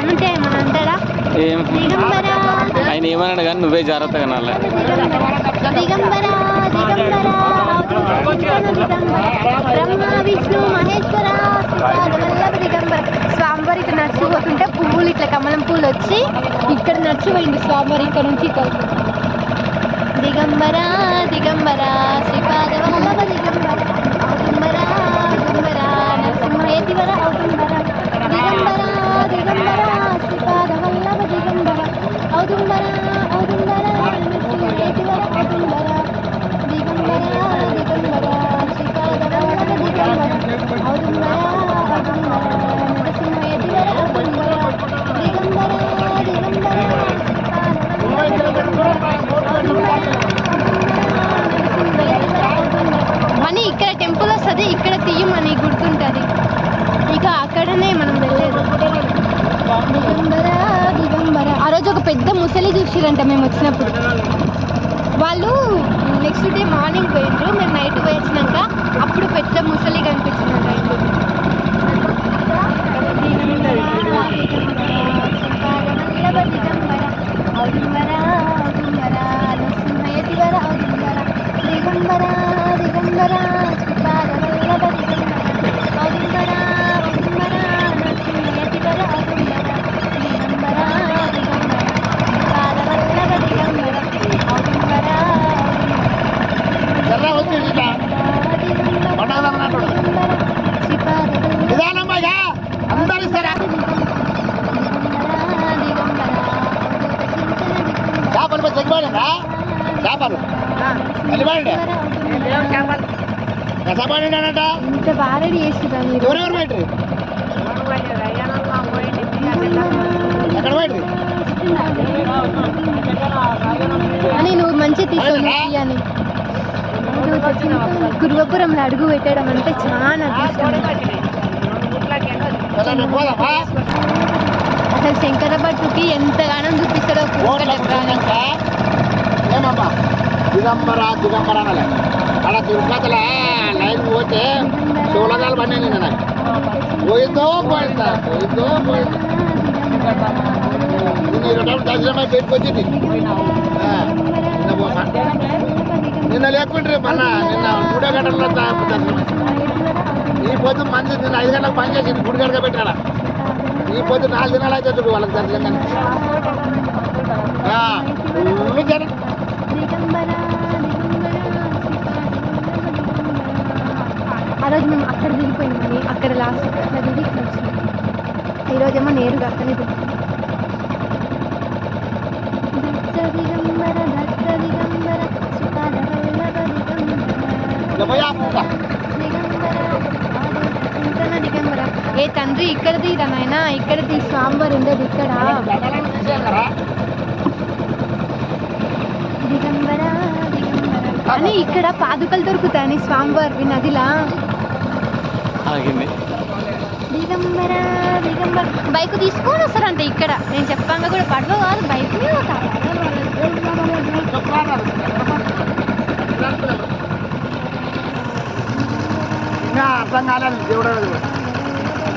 అంటే ఏమన్నా అంటాడా ఏం? దిగంబర ఆయన ఏమన్నాడు కానీ నువ్వే జాగ్రత్తగా నాలే. దిగంబర దిగంబర బ్రహ్మ విష్ణు మహేశ్వర శివాదవల్లభ దిగంబర. స్వామివారి ఇక్కడ నడిచిపోతుంటే పువ్వులు ఇట్లా కమలం పూలు వచ్చి ఇక్కడ నడిచిపోయింది స్వామివారి ఇక్కడ నుంచి ఇక్కడ దిగంబర దిగంబర మనీ ఇక్కడ టెంపుల్ వస్తుంది ఇక్కడ తీయమని గుర్తుంటుంది. ఇక అక్కడనే మనం వెళ్ళేది. దిగంబర దిగంబర ఆ రోజు ఒక పెద్ద ముసలి చూసిరంట మేము వచ్చినప్పుడు. వాళ్ళు నెక్స్ట్ డే మార్నింగ్ పోయిండ్రు మేము నైట్ పోయి ఎర్ర వచ్చి ఇట్లా పండగ నిదానమ్మయ్యా అందరు ఇస్తారా? చేపలు చేపలు. ఎవరెవరు ఎక్కడ నువ్వు మంచి తీసుకొని గురువపురంలో అడుగు పెట్టడం అంటే చాలా ఇష్టం అసలు శంకర భట్టుకి ఎంతగానో చూపిస్తాడో ఓట్ల దిగంబర దిగంబర అనాలి లైన్ పోతే నేను పోయిందో పోయిందా పోయిందో పోయింది దర్శనమై వచ్చింది ఆ, నిన్న పోమా నిన్న లేకుండ్రి మొన్న నిన్న మూడో గంటల్లో ఈ పొద్దు మంది నిన్న ఐదు గంటలకు పని చేసింది గుడి గడక పెట్టాడా? ఈ పొద్దు నాలుగు దినాలు అయితే చూడు వాళ్ళకి దర్శనం కానీ ఆ, ఫుల్ జనం. ఆ రోజు మేము అక్కడ దిగిపోయింది అక్కడ లాస్ట్ అక్కడ దిగి ఇక్కడ వచ్చినాం ఈరోజేమో నేరుగా అక్కడనే దిగుతాం ఏ తండ్రి ఇక్కడ తీరా నాయన? ఇక్కడ తీ స్వామివారు ఉండేది ఇక్కడ? దిగంబర దిగంబర. అని ఇక్కడ పాదుకలు దొరుకుతాయని స్వామివారి నదిలా. ఆగింది. దిగంబర దిగంబర. బైక్ తీసుకొని వస్తారంట ఇక్కడ. నేను చెప్పాక కూడా పడవ కాదు బైక్ మీద. प्रसंग